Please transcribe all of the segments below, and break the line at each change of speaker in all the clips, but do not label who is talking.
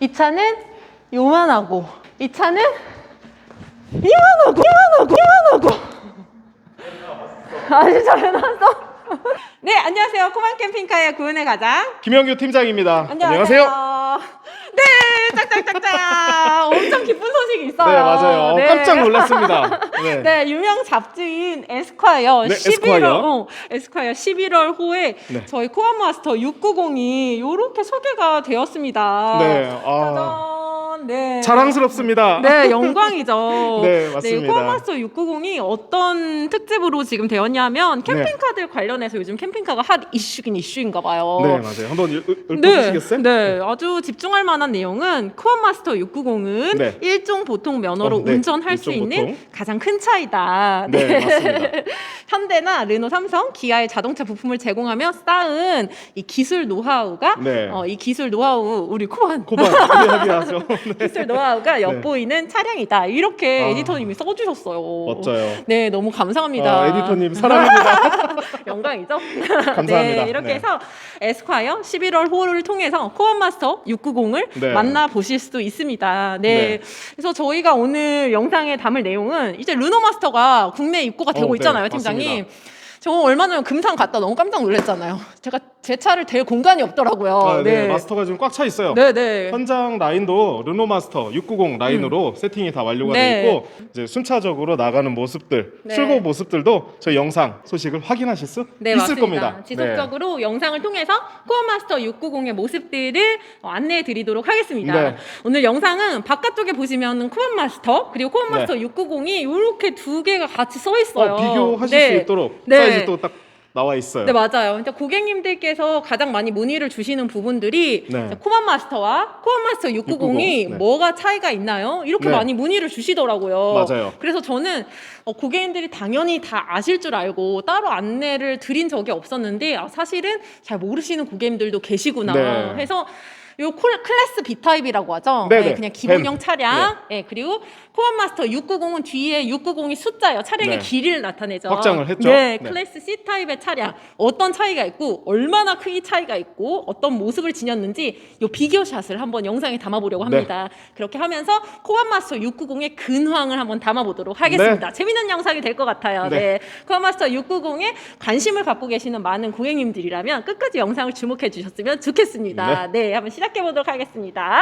이 차는 요만하고 이 차는 이만하고 이만하고 이만하고 아 진짜 왜 나왔어? 네 안녕하세요 코만 캠핑카의 구은의 가장
김영규 팀장입니다.
네 짝짝짝짝 엄청 기쁜 소식이 있어요
네, 맞아요.
네.
깜짝 놀랐습니다. 네.
네, 유명 잡지인 에스콰이어
네,
11월
에스콰이어.
어, 에스콰이어 11월 호에
네.
저희 코어마스터 690이 이렇게 소개가 되었습니다.
네, 아,
짜잔. 네.
자랑스럽습니다.
네, 영광이죠.
네, 맞습니다.
코어마스터 690이 어떤 특집으로 지금 되었냐면
네.
캠핑카들 관련해서 요즘 캠핑카가 핫 이슈긴 이슈인가 봐요.
네, 맞아요. 한번 읽- 읽-
네,
읽어주시겠어요?
네, 아주 집중할 만한 내용은 쿠어마스터 690은
네.
일종 보통 면허로
어, 네,
운전할 수
일종
있는
보통.
가장 큰 차이다.
네, 맞습니다.
현대나 르노, 삼성, 기아의 자동차 부품을 제공하며 쌓은 이 기술 노하우가
네.
어, 이 기술 노하우 우리 코안
코반 이야기하죠. 네.
기술 노하우가 엿보이는 차량이다. 이렇게
아.
에디터님이 써주셨어요.
멋져요.
네, 너무 감사합니다.
아, 에디터님 사랑합니다.
영광이죠.
감사합니다.
네, 이렇게
네.
해서 에스콰이어 11월 호를 통해서 코어 마스터 690을
네.
만나 보실 수도 있습니다. 네.
네.
그래서 저희가 오늘 영상에 담을 내용은 이제 르노마스터가 국내 입고가 되고
어, 네,
있잖아요, 팀장님.
맞습니다.
저 얼마 전에 금산 갔다 너무 깜짝 놀랐잖아요. 제가 제 차를 댈 공간이 없더라고요.
아, 네. 마스터가 지금 꽉 차 있어요.
네, 네.
현장 라인도 르노 마스터 690 라인으로 세팅이 다 완료가
네.
되어 있고 이제 순차적으로 나가는 모습들,
네.
출고 모습들도 저희 영상 소식을 확인하실 수
네,
있을
맞습니다.
겁니다. 네.
지속적으로 영상을 통해서 코어 마스터 690의 모습들을 어, 안내해 드리도록 하겠습니다.
네.
오늘 영상은 바깥쪽에 보시면 코어 마스터 그리고 코어 마스터
네.
690이 이렇게 두 개가 같이 써
네.
있어요.
어, 비교하실
네.
수 있도록
네.
사이즈 또딱 나와 있어요.
네 맞아요. 그러니까 고객님들께서 가장 많이 문의를 주시는 부분들이
네.
코어마스터와 코어마스터 690이
690, 네.
뭐가 차이가 있나요? 이렇게
네.
많이 문의를 주시더라고요.
맞아요.
그래서 저는 어, 고객님들이 당연히 다 아실 줄 알고 따로 안내를 드린 적이 없었는데 아, 사실은 잘 모르시는 고객님들도 계시구나
네.
해서 요 콜- 클래스 B 타입이라고 하죠.
네네.
네, 그냥 기본형
벤.
차량. 네. 그리고 코어마스터 690은 뒤에 690이 숫자예요. 차량의
네.
길이를 나타내죠.
확장을 했죠.
네,
네.
클래스 C 타입의 차량 어떤 차이가 있고 얼마나 크기 차이가 있고 어떤 모습을 지녔는지 요 비교샷을 한번 영상에 담아보려고
네.
합니다. 그렇게 하면서 코어마스터 690의 근황을 한번 담아보도록 하겠습니다. 재밌는 영상이 될 것 같아요. 네.
네.
코어마스터 690에 관심을 갖고 계시는 많은 고객님들이라면 끝까지 영상을 주목해 주셨으면 좋겠습니다. 네, 한번 시작 해 보도록 하겠습니다.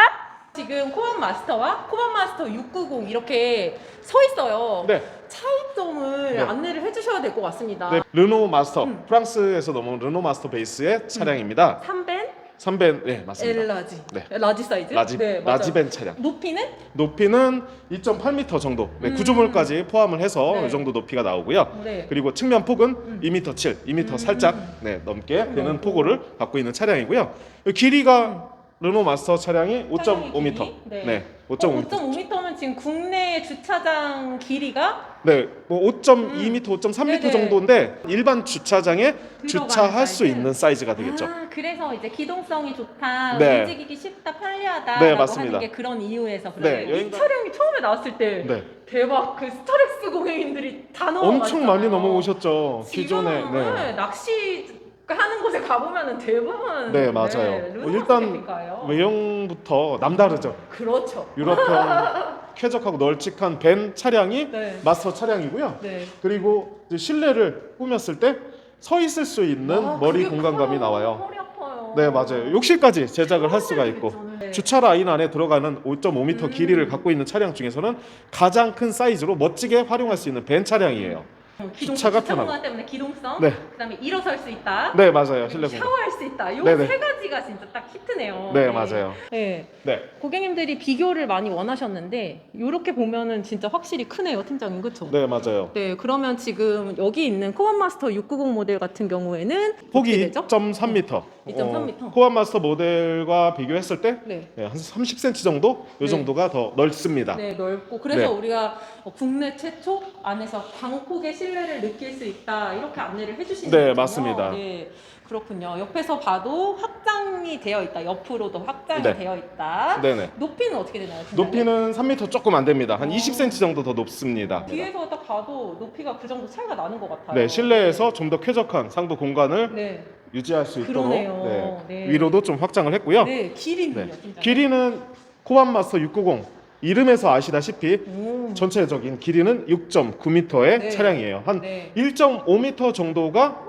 지금 코어마스터와 코어마스터 690 이렇게 서 있어요.
네.
차이점을
네.
안내를 해주셔야 될 것 같습니다.
네, 르노 마스터
음.
프랑스에서 넘어온 르노 마스터 베이스의 차량입니다.
3벤,
3벤 네 맞습니다.
L 라지,
네.
라지 사이즈,
라지
네, 맞아요.
라지벤 차량.
높이는
높이는 2.8m 정도, 네,
음.
구조물까지 포함을 해서
네.
이 정도 높이가 나오고요.
네.
그리고 측면 폭은
음.
2m 7, 2m
음.
살짝 네, 넘게
음.
되는 폭우를 갖고 있는 차량이고요. 이 길이가 르노 마스터 차량이 5.5m.
길이? 네.
네,
어,
5.5m.
5.5m면 지금 국내 주차장 길이가
네, 뭐 5.2m, 5.3m
음. 네네.
정도인데 일반 주차장에 주차할 수
사이즈?
있는 사이즈가 되겠죠.
아, 그래서 이제 기동성이 좋다,
네.
움직이기 쉽다, 편리하다라고
네, 맞습니다.
하는 게 그런 이유에서
네.
이
여행가-
차량이 처음에 나왔을 때
네.
대박 그 스타렉스 고객님들이 다 넘어갔잖아요.
엄청 많이 넘어오셨죠. 기존에.
지금 낚시 하는 곳에 가보면은 대부분
네, 맞아요.
르노
일단
캠핑카예요.
외형부터 남다르죠.
그렇죠.
유럽형 쾌적하고 널찍한 벤 차량이
네.
마스터 차량이고요.
네.
그리고 이제 실내를 꾸몄을 때 서 있을 수 있는
아,
머리
그게
공간감이
커요.
나와요.
허리 아파요.
네, 맞아요. 욕실까지 제작을 할 수가 있고
네.
주차 라인 안에 들어가는 5.5m
음.
길이를 갖고 있는 차량 중에서는 가장 큰 사이즈로 멋지게 활용할 수 있는 벤 차량이에요.
어, 기동, 공간
편하고.
때문에 기동성,
네.
그다음에 일어설 수 있다,
네, 맞아요. 실내 공간.
샤워할 수 있다. 요
네네.
세 가지가 진짜 딱 히트네요.
네, 맞아요.
네.
네.
고객님들이 비교를 많이 원하셨는데 이렇게 보면은 진짜 확실히 크네요, 팀장님, 그렇죠?
네, 맞아요.
네, 그러면 지금 여기 있는 코어마스터 690 모델 같은 경우에는 어떻게
폭이
되죠?
2.3m.
2.3m.
코어 마스터 모델과 비교했을 때
네.
네, 한 30cm 정도 이
네.
정도가 더 넓습니다.
네, 넓고 그래서
네.
우리가 어, 국내 최초 안에서 광폭의 실 내를 느낄 수 있다 이렇게 안내를 해주시는
네,
거군요.
맞습니다.
네, 그렇군요. 옆에서 봐도 확장이 되어 있다. 옆으로도 확장이
네.
되어 있다.
네네.
높이는 어떻게 되나요? 팀장님?
높이는 3m 조금 안 됩니다. 한
어.
20cm 정도 더 높습니다.
뒤에서 딱 봐도 높이가 그 정도 차이가 나는 것 같아요.
네, 실내에서 좀 더 쾌적한 상부 공간을
네,
유지할 수 있도록
그러네요.
네,
네.
위로도 좀 확장을 했고요.
네, 길이는요,
네. 길이는 코반 마스터 690 이름에서 아시다시피
오.
전체적인 길이는 6.9m의
네.
차량이에요. 한
네.
1.5m 정도가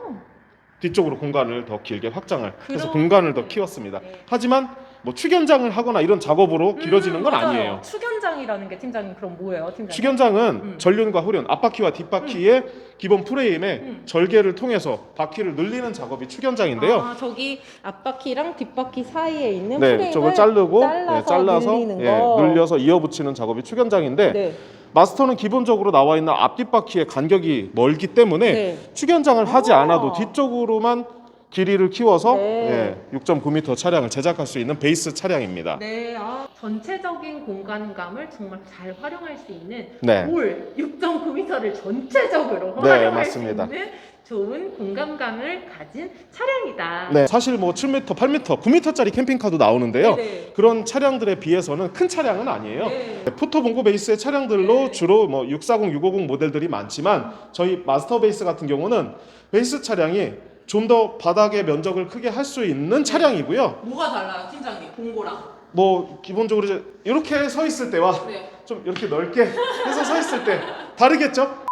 뒤쪽으로 공간을 더 길게 확장을 해서
그럼-
공간을 더 키웠습니다.
네.
하지만 뭐 축연장을 하거나 이런 작업으로 길어지는 건
음, 맞아요.
아니에요.
축연장이라는 게 팀장님 그럼 뭐예요, 팀장님?
축연장은
음.
전륜과 후륜, 앞바퀴와 뒷바퀴의 기본 프레임에
음.
절개를 통해서 바퀴를 늘리는 작업이 축연장인데요.
아, 저기 앞바퀴랑 뒷바퀴 사이에 있는
네,
프레임을
저걸 자르고
잘라서,
네, 잘라서
늘리는
예,
거.
늘려서 이어붙이는 작업이 축연장인데
네.
마스터는 기본적으로 나와 있는 앞 뒷바퀴의 간격이 멀기 때문에
네.
축연장을 하지
아.
않아도 뒤쪽으로만 길이를 키워서
네.
예, 6.9m 차량을 제작할 수 있는 베이스 차량입니다.
네, 아, 전체적인 공간감을 정말 잘 활용할 수 있는
네.
올 6.9m를 전체적으로
네,
활용할
맞습니다.
수 있는 좋은 공간감을 가진 차량이다.
네, 사실 뭐 7m, 8m, 9m짜리 캠핑카도 나오는데요.
네.
그런 차량들에 비해서는 큰 차량은 아니에요.
네.
포토본고 베이스의 차량들로
네.
주로 뭐 640, 650 모델들이 많지만 저희 마스터 베이스 같은 경우는 베이스 차량이 좀 더 바닥의 면적을 크게 할 수 있는 차량이고요.
뭐가 달라요, 팀장님? 공고랑.
뭐 기본적으로 이제 이렇게 서 있을 때와
네.
좀 이렇게 넓게 해서 서 있을 때 다르겠죠?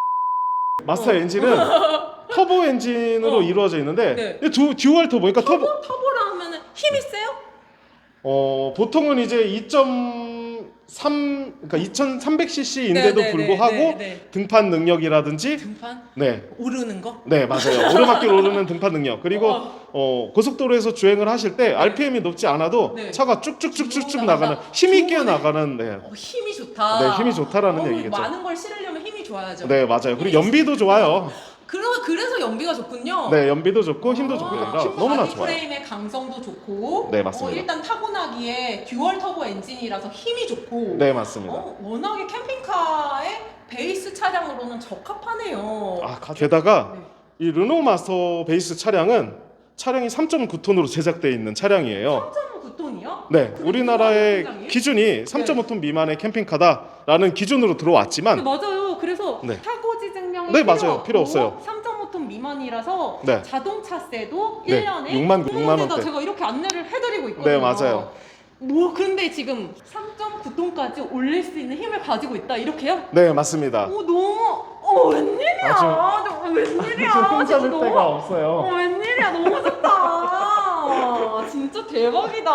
마스터
어.
엔진은 터보 엔진으로
어.
이루어져 있는데
네.
이두 듀얼 터보니까 터보
터보 터보라 하면은 힘이 세요?
어 보통은 이제 2.3 그러니까 2,300cc인데도
네, 네,
불구하고
네, 네.
등판 능력이라든지
등판
네.
오르는 거?
네, 맞아요. 오르막길 오르는 등판 능력. 그리고
어.
어, 고속도로에서 주행을 하실 때 RPM이 높지 않아도
네.
차가 쭉쭉쭉쭉쭉
쭉
나가는
나가다.
힘 있게
좋네.
나가는 네.
어, 힘이 좋다.
네, 힘이 좋다라는
어,
얘기겠죠.
많은 걸 실으려면 힘이 좋아야죠.
네, 맞아요. 그리고 연비도 좋아요.
그러, 그래서 연비가 좋군요.
네, 연비도 좋고 힘도
아,
좋고 그러니까
힘,
너무나 좋아요.
프레임의 강성도 좋고.
네, 맞습니다.
어, 일단 타고나기에 듀얼 터보 엔진이라서 힘이 좋고.
네, 맞습니다.
어, 워낙에 캠핑카의 베이스 차량으로는 적합하네요.
아, 가- 게다가
네.
이 르노 마스터 베이스 차량은 차량이 3.9톤으로 제작되어 있는 차량이에요.
3.9톤이요?
네, 우리나라의
굉장히?
기준이 3.5톤 미만의 캠핑카다라는 기준으로 들어왔지만
맞아요. 그래서
네.
타고 지 증명이
네,
필요
맞아요.
없고
필요 없어요.
3.5톤 미만이라서
네.
자동차세도
네,
1년에
6만 6만
데다
원대.
제가 이렇게 안내를 해드리고 있거든요.
네, 맞아요.
뭐 근데 지금 3.9톤까지 올릴 수 있는 힘을 가지고 있다 이렇게요?
네, 맞습니다.
어 너무 어 웬일이야?
아,
저, 웬일이야?
좀
진짜 너무
없어요.
어 웬일이야? 너무 좋다. 진짜 대박이다.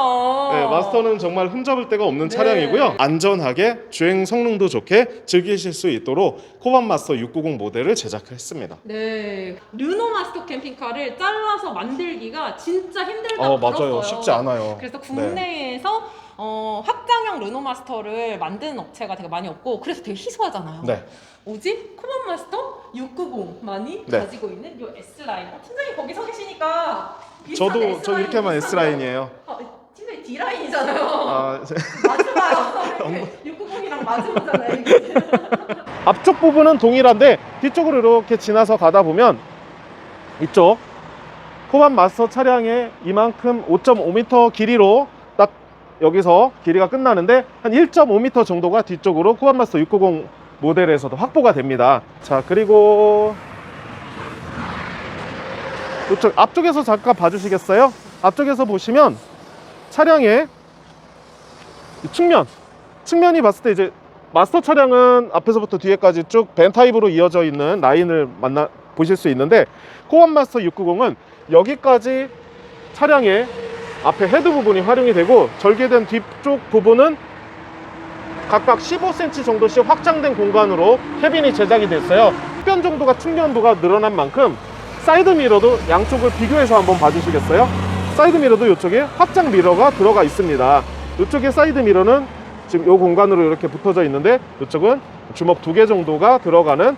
네, 마스터는 정말 흠잡을 데가 없는
네.
차량이고요. 안전하게 주행 성능도 좋게 즐기실 수 있도록 코반 마스터 690 모델을 제작했습니다.
네, 르노 마스터 캠핑카를 잘라서 만들기가 진짜 힘들다
어,
들었어요.
맞아요. 쉽지 않아요.
그래서
네.
국내에서 어, 확장형 르노 마스터를 만드는 업체가 되게 많이 없고 그래서 되게 희소하잖아요.
네.
뭐지? 코만 마스터 690만이
네.
가지고 있는 이 S 라인. 어, 팀장님 거기 서 계시니까 비슷한
저도
S
저 이렇게 하면 S 라인이에요.
어, 팀장님 D 라인이잖아요.
아,
맞아요. 690이랑 맞으잖아요. 이게.
앞쪽 부분은 동일한데 뒤쪽으로 이렇게 지나서 가다 보면 이쪽 코반 마스터 차량의 이만큼 5.5m 길이로 딱 여기서 길이가 끝나는데 한 1.5m 정도가 뒤쪽으로 코반 마스터 690 모델에서도 확보가 됩니다. 자 그리고 이쪽 앞쪽에서 잠깐 봐주시겠어요? 앞쪽에서 보시면 차량의 이 측면 측면이 봤을 때 이제 마스터 차량은 앞에서부터 뒤에까지 쭉 벤 타입으로 이어져 있는 라인을 만나 보실 수 있는데 코안 마스터 690은 여기까지 차량의 앞에 헤드 부분이 활용이 되고 절개된 뒤쪽 부분은 각각 15cm 정도씩 확장된 공간으로 캐빈이 제작이 됐어요. 흡변 정도가 충전도가 늘어난 만큼 사이드 미러도 양쪽을 비교해서 한번 봐주시겠어요? 사이드 미러도 이쪽에 확장 미러가 들어가 있습니다. 이쪽에 사이드 미러는 지금 이 공간으로 이렇게 붙어져 있는데 이쪽은 주먹 두 개 정도가 들어가는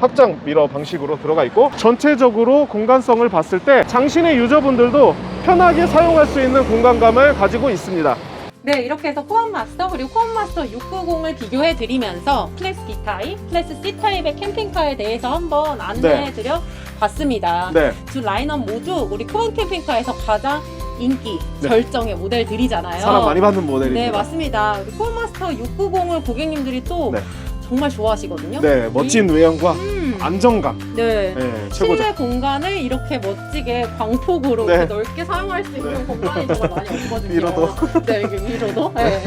확장 미러 방식으로 들어가 있고 전체적으로 공간성을 봤을 때 장신의 유저분들도 편하게 사용할 수 있는 공간감을 가지고 있습니다.
네, 이렇게 해서 코안 마스터 그리고 코안 마스터 690을 비교해 드리면서 클래스 B 타입, 클래스 C 타입의 캠핑카에 대해서 한번 안내해 드려 봤습니다.
네,
두 라인업 모두 우리 코안 캠핑카에서 가장 인기
네.
절정의 모델들이잖아요.
사람 많이 받는 모델입니다.
네, 맞습니다. 우리 코안 마스터 690을 고객님들이 또
네.
정말 좋아하시거든요.
네, 멋진 외형과
음,
안정감,
네.
네, 최고죠.
실내 공간을 이렇게 멋지게 광폭으로
네.
이렇게 넓게 사용할 수 있는
네.
공간이 정말 많이 없거든요.
위로도.
네, 이게 위로도. 네.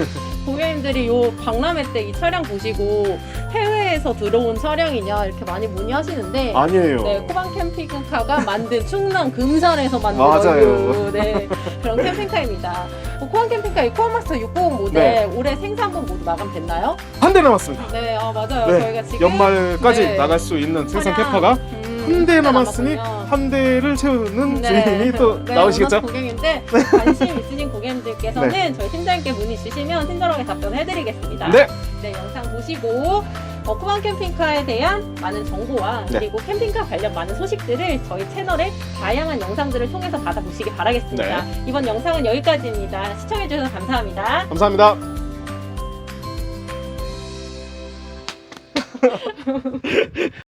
고객님들이 요 박람회 때 이 차량 보시고 해외 에서 들어온 차량이냐 이렇게 많이 문의하시는데
아니에요.
네, 코반 캠핑카가 만든 충남 금산에서 만든
맞아요.
네, 그런 캠핑카입니다. 어, 코반 캠핑카 이 코반 마스터 690 모델
네.
올해 생산분 모두 마감됐나요?
한 대 남았습니다.
네, 아, 맞아요.
네,
저희가 지금
연말까지
네.
나갈 수 있는 생산
차량,
캐파가
음, 한대대
남았으니
남았군요.
한 대를 채우는
네.
주인이 또
네,
나오시겠죠?
고객인데 관심 있으신 고객님들께서는 저희 팀장님께 문의 주시면 친절하게 답변해드리겠습니다.
네.
네, 영상 보시고 어, 쿠방 캠핑카에 대한 많은 정보와
네.
그리고 캠핑카 관련 많은 소식들을 저희 채널의 다양한 영상들을 통해서 받아보시기 바라겠습니다.
네.
이번 영상은 여기까지입니다. 시청해주셔서 감사합니다.
감사합니다.